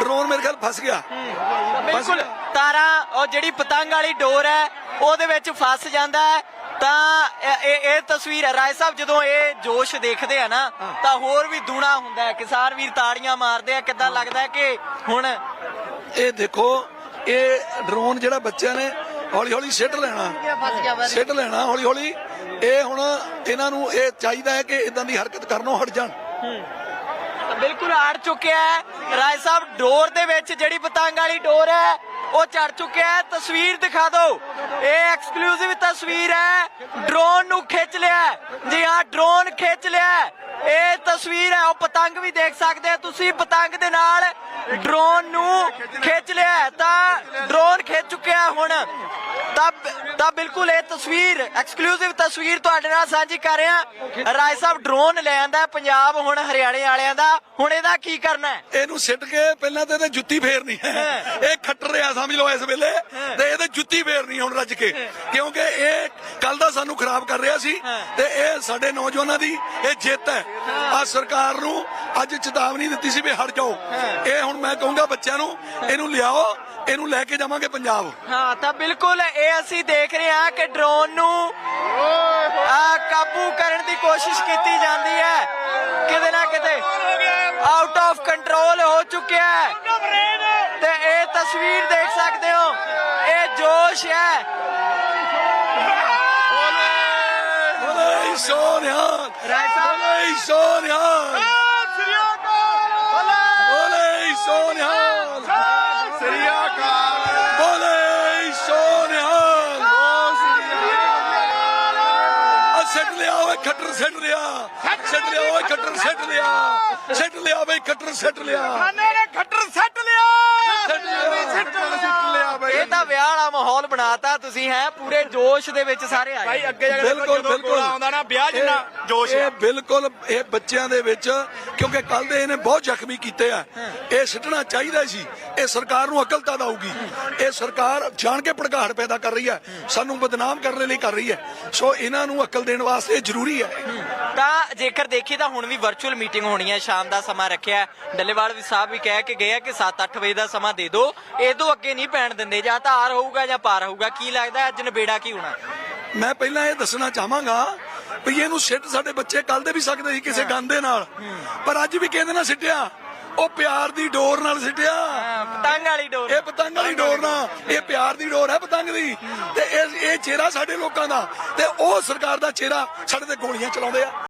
Drone ਮੇਰੇ ਖਿਆਲ ਫਸ ਗਿਆ। ਬਿਲਕੁਲ। ਤਾਰਾਂ ਉਹ ਜਿਹੜੀ ਪਤੰਗ ਵਾਲੀ ਡੋਰ ਹੈ ਉਹਦੇ ਵਿੱਚ ਫਸ ਜਾਂਦਾ ਹੈ। ਤਾਂ ਇਹ- ਇਹ ਤਸਵੀਰ ਹੈ। ਰਾਏ ਸਾਹਿਬ ਜਦੋਂ ਇਹ ਜੋਸ਼ ਦੇਖਦੇ ਆ ਨਾ ਤਾਂ ਹੋਰ ਵੀ ਦੂਣਾ ਹੁੰਦਾ ਹੈ। ਕਿਸਾਨ ਵੀਰ ਤਾੜੀਆਂ ਮਾਰਦੇ ਆ। ਕਿੱਦਾਂ ਲੱਗਦਾ ਕਿ ਹੁਣ ਇਹ ਦੇਖੋ ਇਹ ਡਰੋਨ ਜਿਹੜਾ ਬੱਚਿਆਂ ਨੇ ਹੌਲੀ ਹੌਲੀ ਸਿੱਟ ਲੈਣਾ। ਸਿੱਟ ਲੈਣਾ ਹੌਲੀ ਹੌਲੀ ਇਹ ਹੁਣ ਇਹਨਾਂ ਨੂੰ ਇਹ ਚਾਹੀਦਾ ਹੈ ਕਿ ਇਦਾਂ ਦੀ ਹਰਕਤ ਕਰਨੋਂ ਹਟ ਜਾਣ। ਬਿਲਕੁਲ ਆੜ ਚੁੱਕਿਆ ਹੈ। ਰਾਏ ਸਾਹਿਬ, ਡੋਰ ਦੇ ਵਿੱਚ ਜਿਹੜੀ ਪਤੰਗ ਵਾਲੀ ਡੋਰ ਹੈ, ਉਹ ਚੜ ਚੁੱਕਿਆ ਹੈ। ਤਸਵੀਰ ਦਿਖਾ ਦਿਓ। ਇਹ ਐਕਸਕਲੂਸਿਵ ਤਸਵੀਰ ਹੈ। ਡਰੋਨ ਨੂੰ ਖਿੱਚ ਲਿਆ ਜੀ ਹਾਂ ਡਰੋਨ ਖਿੱਚ ਲਿਆ ਇਹ ਤਸਵੀਰ ਹੈ। ਉਹ ਪਤੰਗ ਵੀ ਦੇਖ ਸਕਦੇ ਆ ਤੁਸੀਂ। ਪਤੰਗ ਦੇ ਨਾਲ ਡਰੋਨ ਨੂੰ ਖਿੱਚ ਲਿਆ ਤਾਂ ਡਰੋਨ ਖਿੱਚ ਚੁੱਕਿਆ ਹੁਣ। ਤਾਂ ਤਾਂ ਬਿਲਕੁਲ ਇਹ ਤਸਵੀਰ ਐਕਸਕਲੂਸਿਵ ਤਸਵੀਰ ਤੁਹਾਡੇ ਨਾਲ ਸਾਂਝੀ ਕਰ ਰਿਹਾ ਰਾਏ ਸਾਹਿਬ ਡਰੋਨ ਲੈ ਆਂਦਾ ਪੰਜਾਬ ਹੁਣ ਹਰਿਆਣੇ ਵਾਲਿਆਂ ਦਾ। ਹੁਣ ਇਹਦਾ ਕੀ ਕਰਨਾ ਹੈ? ਇਹਨੂੰ ਸਿੱਟ ਕੇ ਪਹਿਲਾਂ ਤੇ ਇਹਦੇ ਜੁੱਤੀ ਫੇਰਨੀ ਹੈ। ਇਹ ਖੱਟਰ ਰਿਹਾ ਸਮਝ ਲਓ ਇਸ ਵੇਲੇ। ਤੇ ਇਹਦੇ ਜੁੱਤੀ ਫੇਰਨੀ ਹੁਣ ਰੱਜ ਕੇ। ਕਿਉਂਕਿ ਇਹ ਕੱਲ ਦਾ ਸਾਨੂੰ ਖਰਾਬ ਕਰ ਰਿਹਾ ਸੀ। ਤੇ ਇਹ ਸਾਡੇ ਨੌਜਵਾਨਾਂ ਦੀ ਇਹ ਜਿੱਤ ਹੈ। ਆ ਸਰਕਾਰ ਨੂੰ ਅੱਜ ਚੇਤਾਵਨੀ ਦਿੱਤੀ ਸੀ ਵੀ ਹਟ ਜਾਓ। ਇਹ ਹੁਣ ਮੈਂ ਕਹੂੰਗਾ ਬੱਚਿਆਂ ਨੂੰ ਇਹਨੂੰ ਲਿਆਓ ਇਹਨੂੰ ਲੈ ਕੇ ਜਾਵਾਂਗੇ ਪੰਜਾਬ। ਹਾਂ ਤਾਂ ਬਿਲਕੁਲ ਇਹ ਅਸੀਂ ਦੇਖ ਰਹੇ ਹਾਂ ਕਿ ਡਰੋਨ ਨੂੰ ਆ ਕਾਬੂ ਕਰਨ ਦੀ ਕੋਸ਼ਿਸ਼ ਕੀਤੀ ਜਾਂਦੀ ਹੈ। ਕਿਤੇ ਨਾ ਕਿਤੇ ਆਊਟ ਆਫ ਕੰਟਰੋਲ ਹੋ ਚੁੱਕਿਆ ਹੈ। ਤੇ ਇਹ ਤਸਵੀਰ ਦੇਖ ਸਕਦੇ ਹੋ ਇਹ ਜੋਸ਼ ਹੈ। ਬੋਲੇ ਸੋਨਿਆ ਰਾਏ ਸਾਹਿਬ। ਬੋਲੇ ਸੋਨਿਆ ਖੱਟਰ ਸਿੱਟ ਲਿਆ। ਸਿੱਟ ਲਿਆ ਓਏ ਖੱਟਰ ਸਿੱਟ ਲਿਆ। ਸਿੱਟ ਲਿਆ ਬਈ ਖੱਟਰ ਸਿੱਟ ਲਿਆ। ਖੱਟਰ ਸੱਟ ਲਿਆ। ਸਿੱਟ ਲਿਆ। ਸਿੱਟ ਲਿਆ। ਬਾਈ। ਇਹ ਤਾਂ ਵਿਆਹ ਵਾਲਾ ਮਾਹੌਲ ਬਣਾਤਾ ਤੁਸੀਂ ਹੈ? ਪੂਰੇ ਜੋਸ਼ ਦੇ ਵਿੱਚ ਸਾਰੇ ਆਏ। ਭਾਈ ਅੱਗੇ ਜਾ ਕੇ ਬਿਲਕੁਲ ਜਦੋਂ ਬਿਲਕੁਲ। ਆਉਂਦਾ ਨਾ ਵਿਆਹ ਜਿੰਨਾ ਜੋਸ਼ ਇਹ। ਬਿਲਕੁਲ ਇਹ ਬੱਚਿਆਂ ਦੇ ਵਿੱਚ ਕਿਉਂਕਿ ਕੱਲ ਦੇ ਇਹਨੇ ਬਹੁਤ ਜ਼ਖਮੀ ਕੀਤੇ ਆ। ਇਹ ਸਿੱਟਣਾ ਚਾਹੀਦਾ ਸੀ। ਇਹ ਸਰਕਾਰ ਨੂੰ ਅਕਲ ਤਾਂ ਦਊਗੀ ਇਹ ਸਰਕਾਰ ਜਾਣ ਕੇ ਭੜਕਾਹਟ ਪੈਦਾ ਕਰ ਰਹੀ ਹੈ। ਸਾਨੂੰ ਬਦਨਾਮ ਕਰਨ ਲਈ ਕਰ ਰਹੀ ਹੈ। ਸੋ ਇਹਨਾਂ ਨੂੰ ਅਕਲ ਦੇਣ ਵਾਸਤੇ ਜ਼ਰੂਰੀ ਹੈ। ਤਾਂ ਜੇਕਰ ਦੇਖੀਏ ਤਾਂ ਹੁਣ ਵੀ ਵਰਚੁਅਲ ਮੀਟਿੰਗ ਹੋਣੀ ਹੈ ਸ਼ਾਮ ਦਾ ਸਮਾਂ ਰੱਖਿਆ। ਡੱਲੇਵਾਲ ਵੀ ਸਾਹਿਬ ਵੀ ਕਹਿ ਕੇ ਗਏ ਆ ਕਿ 7-8 ਵਜੇ ਦਾ ਸਮਾਂ ਦੇ ਦਿਓ। ਇਹ ਤੋਂ ਅੱਗੇ ਨਹੀਂ ਪੈਣ ਦਿੰਦੇ। ਜਾਂ ਤਾਂ ਆਰ ਹੋਊਗਾ ਜਾਂ ਪਾਰ ਹੋਊਗਾ। ਕੀ ਲੱਗਦਾ ਅੱਜ ਨਵੇੜਾ ਕੀ ਹੋਣਾ? ਮੈਂ ਪਹਿਲਾਂ ਇਹ ਦੱਸਣਾ ਚਾਹਾਂਗਾ ਵੀ ਇਹਨੂੰ ਸਿੱਟ ਸਾਡੇ ਬੱਚੇ ਕੱਲ ਦੇ ਵੀ ਸਕਦੇ ਸੀ ਕਿਸੇ ਗੰਦ ਦੇ ਨਾਲ। ਪਰ ਅੱਜ ਵੀ ਕਹਿੰਦੇ ਨਾ ਸਿੱਟਿਆ। ਉਹ ਪਿਆਰ ਦੀ ਡੋਰ ਨਾਲ ਸਿੱਟਿਆ। ਪਤੰਗ ਵਾਲੀ ਡੋਰ। ਇਹ ਪਤੰਗ ਵਾਲੀ ਡੋਰ ਨਾ ਇਹ ਪਿਆਰ ਦੀ ਡੋਰ ਹੈ ਪਤੰਗ ਦੀ। ਤੇ ਇਹ ਇਹ ਚਿਹਰਾ ਸਾਡੇ ਲੋਕਾਂ ਦਾ। ਤੇ ਉਹ ਸਰਕਾਰ ਦਾ ਚਿਹਰਾ ਸਾਡੇ ਤੇ ਗੋਲੀਆਂ ਚਲਾਉਂਦੇ ਆ।